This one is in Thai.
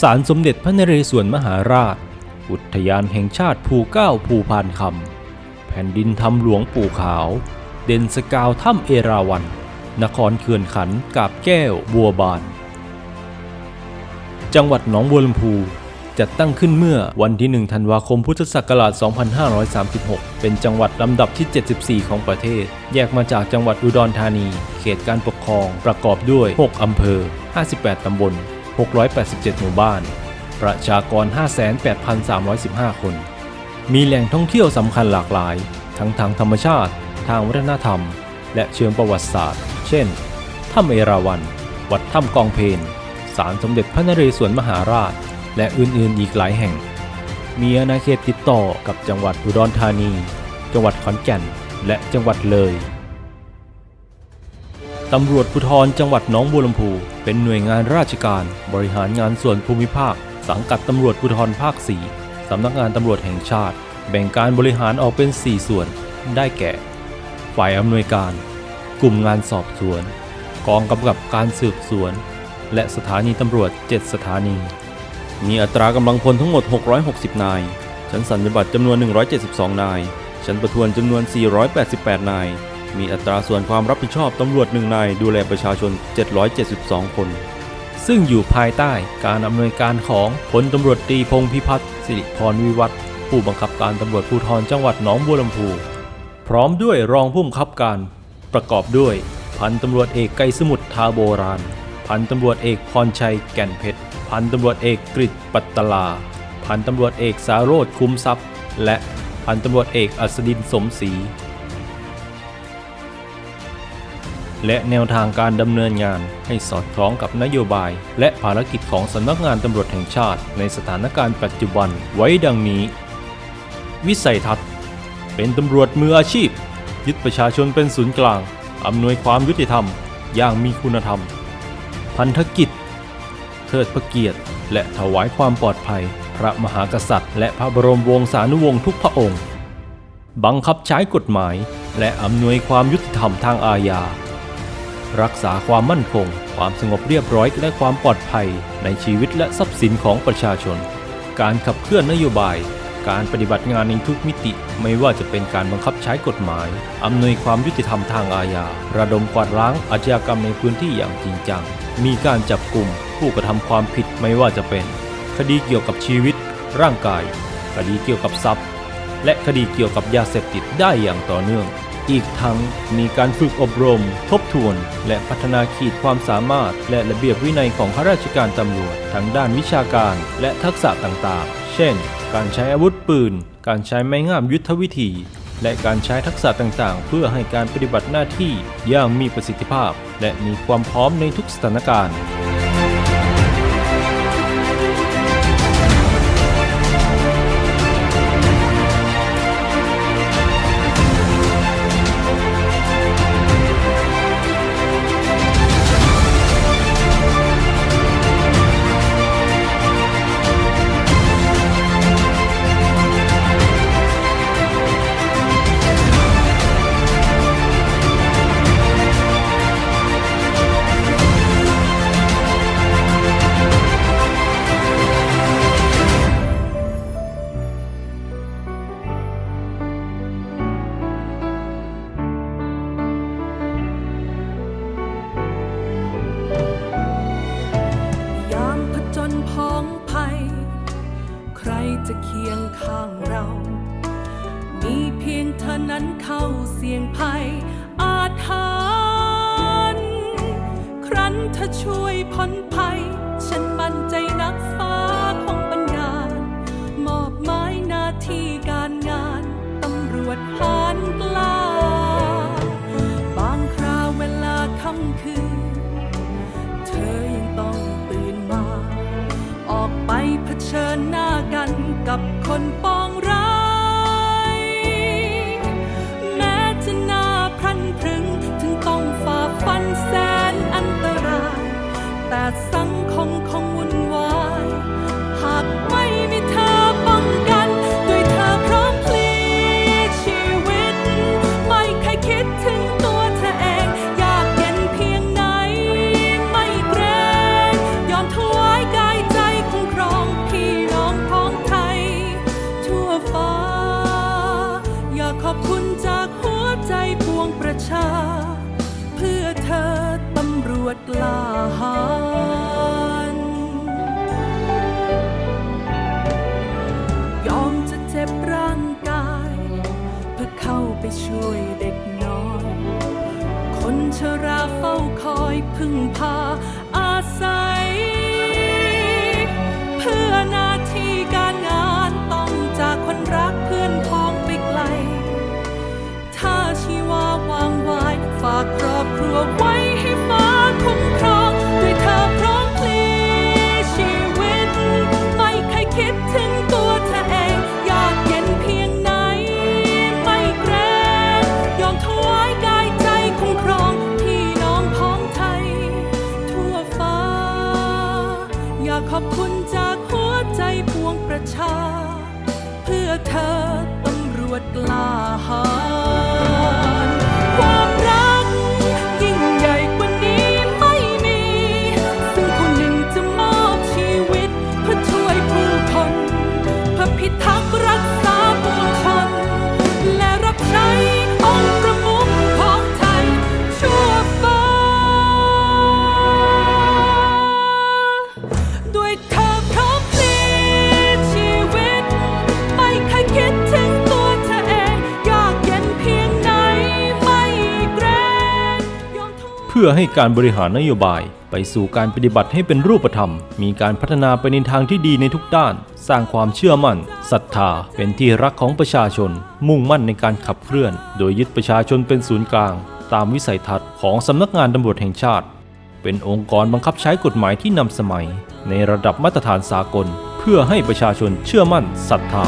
ศาลสมเด็จพระนเรศวรมหาราช อุทยานแห่งชาติภูเก้าภูพานคำ แผ่นดินทำหลวงปู่ขาว เด่นสกาวถ้ำเอราวัณนครเขื่อนขันกาบแก้วบัวบาน จังหวัดหนองบัวลำพูจัดตั้งขึ้นเมื่อวันที่ 1 ธันวาคมพุทธศักราช 2536 เป็นจังหวัดลำดับที่ 74 ของประเทศ แยกมาจากจังหวัดอุดรธานี เขตการปกครองประกอบด้วย 6 อำเภอ 58 ตำบล 687 หมู่บ้าน ประชากร 58,315 คน มีแหล่งท่องเที่ยวสำคัญหลากหลาย ทั้งทางธรรมชาติ ทางวัฒนธรรม และเชิงประวัติศาสตร์ เช่น ถ้ำเอราวัณ วัดถ้ำกองเพนศาลสมเด็จพระนเรศวรมหาราช และอื่นๆ อีกหลายแห่ง มีอาณาเขตติดต่อกับจังหวัดอุดรธานี จังหวัดขอนแก่น และจังหวัดเลย ตำรวจภูธรจังหวัดหนองบัวลำพู เป็นหน่วยงานราชการบริหารงานส่วนภูมิภาค สังกัดตำรวจภูธรภาค 4 สำนักงานตำรวจแห่งชาติ แบ่งการบริหารออกเป็น 4 ส่วน ได้แก่ ฝ่ายอำนวยการ กลุ่มงานสอบสวน กองกำกับการสืบสวน และสถานีตำรวจ 7 สถานี มีอัตรากำลังพลทั้งหมด 660 นาย ชั้นสัญญบัตรจำนวน 172 นาย ชั้นประทวนจำนวน 488 นาย มีอัตราส่วนความรับผิดชอบตำรวจหนึ่งนายดูแลประชาชน 772 คน ซึ่งอยู่ภายใต้การอำนวยการของพลตำรวจตรีพงพิพัฒน์สิริพรวิวัฒน์ผู้บังคับการตำรวจภูธรจังหวัดหนองบัวลำพู พร้อมด้วยรองผู้บังคับการ ประกอบด้วย พันตำรวจเอกไกสมุทรทาโบราณ พันตำรวจเอกพรชัยแก่นเพชร พันตำรวจเอกกฤษปัตตลา พันตำรวจเอกสาโรธคุ้มทรัพย์ และพันตำรวจเอกอัศดินสมศรี และแนวทางการดำเนินงานให้สอดคล้องกับนโยบาย และภารกิจของสำนักงานตำรวจแห่งชาติ ในสถานการณ์ปัจจุบันไว้ดังนี้ วิสัยทัศน์ เป็นตำรวจมืออาชีพ ยึดประชาชนเป็นศูนย์กลาง อำนวยความยุติธรรม อย่างมีคุณธรรม พันธกิจ เทิดพระเกียรติ และถวายความปลอดภัย พระมหากษัตริย์ และพระบรมวงศานุวงศ์ทุกพระองค์ บังคับใช้กฎหมาย และอำนวยความยุติธรรมทางอาญา รักษาความมั่นคง ความสงบเรียบร้อยและความปลอดภัยในชีวิตและทรัพย์สินของประชาชน การขับเคลื่อนนโยบาย การปฏิบัติงานในทุกมิติ ไม่ว่าจะเป็นการบังคับใช้กฎหมาย อำนวยความยุติธรรมทางอาญา ระดมกวาดล้างอาชญากรรมในพื้นที่อย่างจริงจัง มีการจับกลุ่ม ผู้กระทำความผิดไม่ว่าจะเป็น คดีเกี่ยวกับชีวิต ร่างกาย คดีเกี่ยวกับทรัพย์ และคดีเกี่ยวกับยาเสพติดได้อย่างต่อเนื่อง อีกทั้งมีการฝึกอบรม ทบทวน และพัฒนาขีดความสามารถ และระเบียบวินัยของข้าราชการตำรวจทั้งด้านวิชาการและทักษะต่างๆ เช่น การใช้อาวุธปืน การใช้ไม้งามยุทธวิธี และการใช้ทักษะต่างๆ เพื่อให้การปฏิบัติหน้าที่อย่างมีประสิทธิภาพ และมีความพร้อมในทุกสถานการณ์ เพียงเธอนั้นเข้าเสี่ยงภัย อาถรรพ์ครั้นเธอช่วยพ้นภัย ฉันมั่นใจนักฟ้าคงบันดาล มอบหมายหน้าที่การงานตำรวจหานกล้า บางคราวเวลาค่ำคืน เธอยังต้องตื่นมา ออกไปเผชิญหน้ากันกับคนปองร้า พึ่งพาอาศัย เพื่อหน้าที่การงานต้องจากคนรักเพื่อนพ้องไปไกล ถ้าชีวาวางไว้ฝากครอบครัวไว้ อบคุณจากหัวใจพวงประชา เพื่อเธอตำรวจกล้าหาญ พื่อให้การบริหารนโยบาย ไปสู่การปฏิบัติให้เป็นรูปธรรม มีการพัฒนาไปในทางที่ดีในทุกด้าน สร้างความเชื่อมั่นศรัทธา เป็นที่รักของประชาชน มุ่งมั่นในการขับเคลื่อน โดยยึดประชาชนเป็นศูนย์กลาง ตามวิสัยทัศน์ของสำนักงานตำรวจแห่งชาติ เป็นองค์กรบังคับใช้กฎหมายที่นำสมัย ในระดับมาตรฐานสากล เพื่อให้ประชาชนเชื่อมั่นศรัทธา